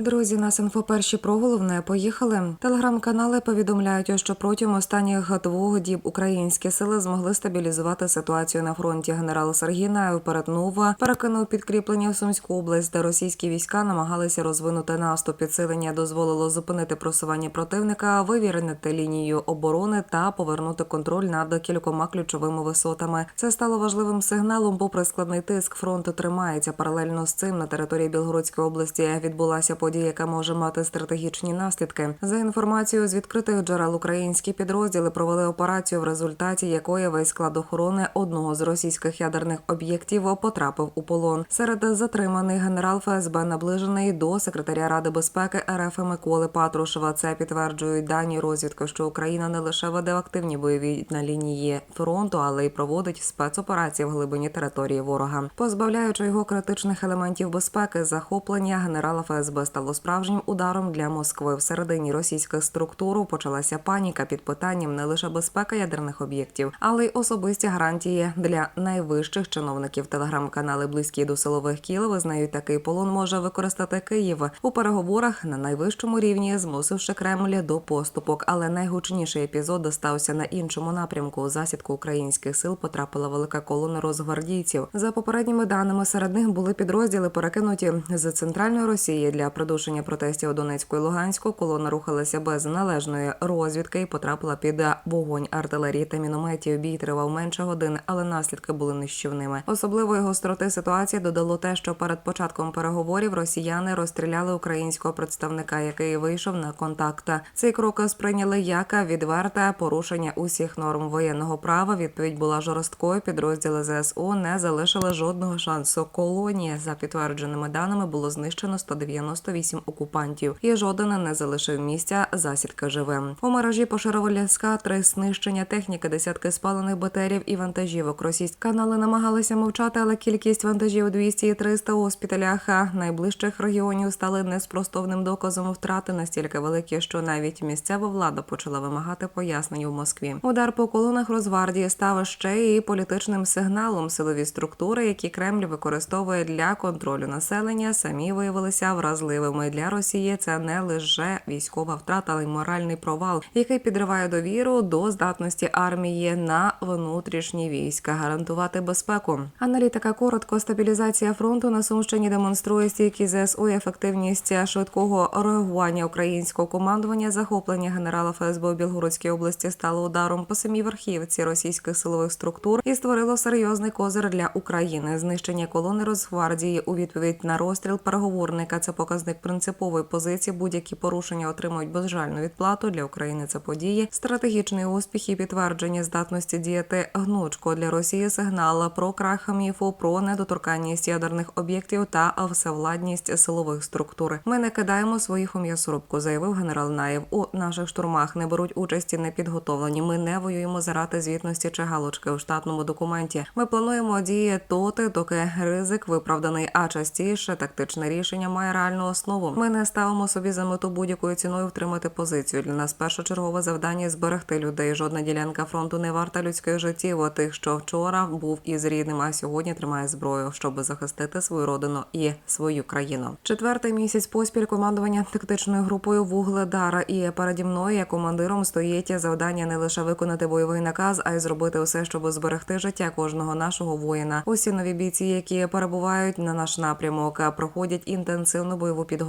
Друзі, нас інфо перші про головне поїхали. Телеграм-канали повідомляють, що протягом останніх двох діб українські сили змогли стабілізувати ситуацію на фронті. Генерал Сергій Наєв перетнув, перекинув підкріплення в Сумську область, де російські війська намагалися розвинути наступ. Підсилення дозволило зупинити просування противника, вивірнити лінію оборони та повернути контроль над кількома ключовими висотами. Це стало важливим сигналом, попри складний тиск фронту тримається. Паралельно з цим на території Білгородської області відбулася подія, яка може мати стратегічні наслідки. За інформацією з відкритих джерел, українські підрозділи провели операцію, в результаті якої весь склад охорони одного з російських ядерних об'єктів потрапив у полон. Серед затриманих генерал ФСБ наближений до секретаря Ради безпеки РФ Миколи Патрушева. Це підтверджують дані розвідки, що Україна не лише веде активні бойові на лінії фронту, але й проводить спецоперації в глибині території ворога, позбавляючи його критичних елементів безпеки. Захоплення генерала ФСБ стало справжнім ударом для Москви. Всередині російських структур почалася паніка під питанням не лише безпека ядерних об'єктів, але й особисті гарантії для найвищих чиновників. Телеграм-канали близькі до силових кіл визнають, такий полон може використати Київ у переговорах на найвищому рівні, змусивши Кремль до поступок. Але найгучніший епізод достався на іншому напрямку. У засідку українських сил потрапила велика колона розгвардійців. За попередніми даними серед них були підрозділи, перекинуті з центральної Росії для придушення протестів у Донецьку і Луганську. Колона рухалася без належної розвідки і потрапила під вогонь артилерії та мінометів. Бій тривав менше годин, але наслідки були нищівними. Особливої гостроти ситуації додало те, що перед початком переговорів росіяни розстріляли українського представника, який вийшов на контакт. Цей крок сприйняли як відверте порушення усіх норм воєнного права. Відповідь була жорсткою. Підрозділи ЗСУ не залишили жодного шансу. Колонії за підтвердженими даними було знищено 198 окупантів, і жоден не залишив місця засідка живим. У мережі поширювали ска три знищення техніки, десятки спалених батарів і вантажівок. Російські канали намагалися мовчати, але кількість вантажів 200 і 300 у госпіталях найближчих регіонів стали неспростовним доказом втрати настільки великі, що навіть місцева влада почала вимагати пояснень у Москві. Удар по колонах Розвардії став ще і політичним сигналом. Силові структури, які Кремль використовує для контролю населення, самі виявилися вразливими для Росії. Це не лише військова втрата, але й моральний провал, який підриває довіру до здатності армії на внутрішні війська, гарантувати безпеку. Аналітика коротко стабілізація фронту на Сумщині демонструє стійкість ЗСУ і ефективність швидкого реагування українського командування. Захоплення генерала ФСБ у Білгородській області стало ударом по самій верхівці російських силових структур і створило серйозний козир для України. Знищення колони Росгвардії у відповідь на розстріл переговорника. Це показник принципової позиції. Будь-які порушення отримують безжальну відплату для України. Це події, стратегічний успіх і підтвердження здатності діяти гнучко для Росії. Сигнал про крах міфу, про недоторканність ядерних об'єктів та всевладність силових структур. Ми не кидаємо своїх у м'ясорубку, заявив генерал Наєв. У наших штурмах не беруть участі непідготовлені. Ми не воюємо заради звітності чи галочки у штатному документі. Ми плануємо дії доти, доки ризик виправданий, а частіше тактичне рішення має реальну основу. Ми не ставимо собі за мету будь-якою ціною втримати позицію. Для нас першочергове завдання зберегти людей. Жодна ділянка фронту не варта людських життів. а Тих, що вчора був із рідним, а сьогодні тримає зброю, щоб захистити свою родину і свою країну. Четвертий місяць поспіль командування тактичною групою Вугледара і переді мною як командиром стоїть завдання не лише виконати бойовий наказ, а й зробити все, щоб зберегти життя кожного нашого воїна. Усі нові бійці, які перебувають на наш напрямок, проходять інтенсивну бойову підготовку.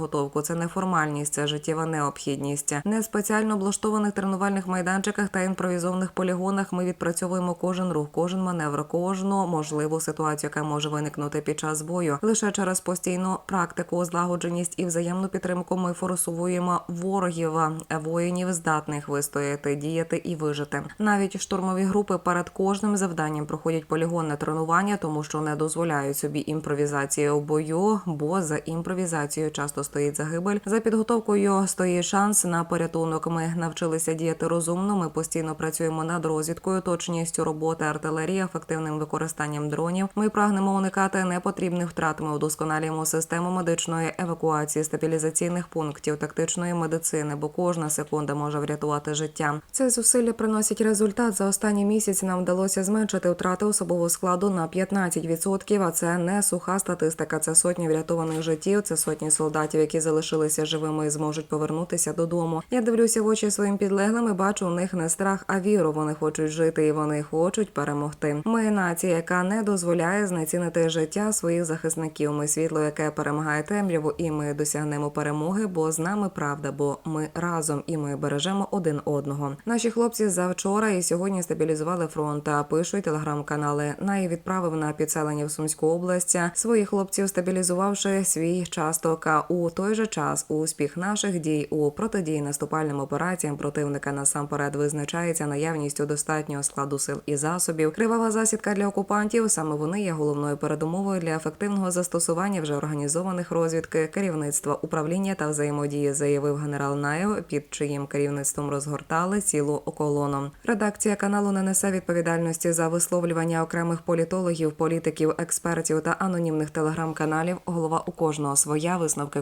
Це не формальність, це життєва необхідність. Не спеціально облаштованих тренувальних майданчиках та імпровізованих полігонах. Ми відпрацьовуємо кожен рух, кожен маневр, кожну можливу ситуацію, яка може виникнути під час бою. Лише через постійну практику, злагодженість і взаємну підтримку ми форсуємо ворогів, воїнів здатних вистояти, діяти і вижити. Навіть штурмові групи перед кожним завданням проходять полігонне тренування, тому що не дозволяють собі імпровізації у бою, бо за імпровізацією часто стоїть загибель. За підготовкою стоїть шанс на порятунок. Ми навчилися діяти розумно. Ми постійно працюємо над розвідкою, точністю роботи артилерії, ефективним використанням дронів. Ми прагнемо уникати непотрібних втрат. Ми удосконалюємо систему медичної евакуації, стабілізаційних пунктів, тактичної медицини, бо кожна секунда може врятувати життя. Це зусилля приносять результат. За останні місяці нам вдалося зменшити втрати особового складу на 15%, А це не суха статистика. Це сотні врятованих життів, це сотні солдатів солдатів, які залишилися живими зможуть повернутися додому. Я дивлюся в очі своїм підлеглим і бачу у них не страх, а віру. Вони хочуть жити і вони хочуть перемогти. Ми нація, яка не дозволяє знецінити життя своїх захисників. Ми світло, яке перемагає темряву, і ми досягнемо перемоги, бо з нами правда, бо ми разом і ми бережемо один одного. Наші хлопці завчора і сьогодні стабілізували фронт. Та пишуть телеграм-канали. Най відправив на підселення в Сумську область своїх хлопців, стабілізувавши свій часток. У той же час успіх наших дій у протидії наступальним операціям противника насамперед визначається наявністю достатнього складу сил і засобів. Кривава засідка для окупантів. Саме вони є головною передумовою для ефективного застосування вже організованих розвідки, керівництва, управління та взаємодії, заявив генерал Наєв, під чиїм керівництвом розгортали цілу колону. Редакція каналу не несе відповідальності за висловлювання окремих політологів, політиків, експертів та анонімних телеграм-каналів. Голова у кожного своя висновки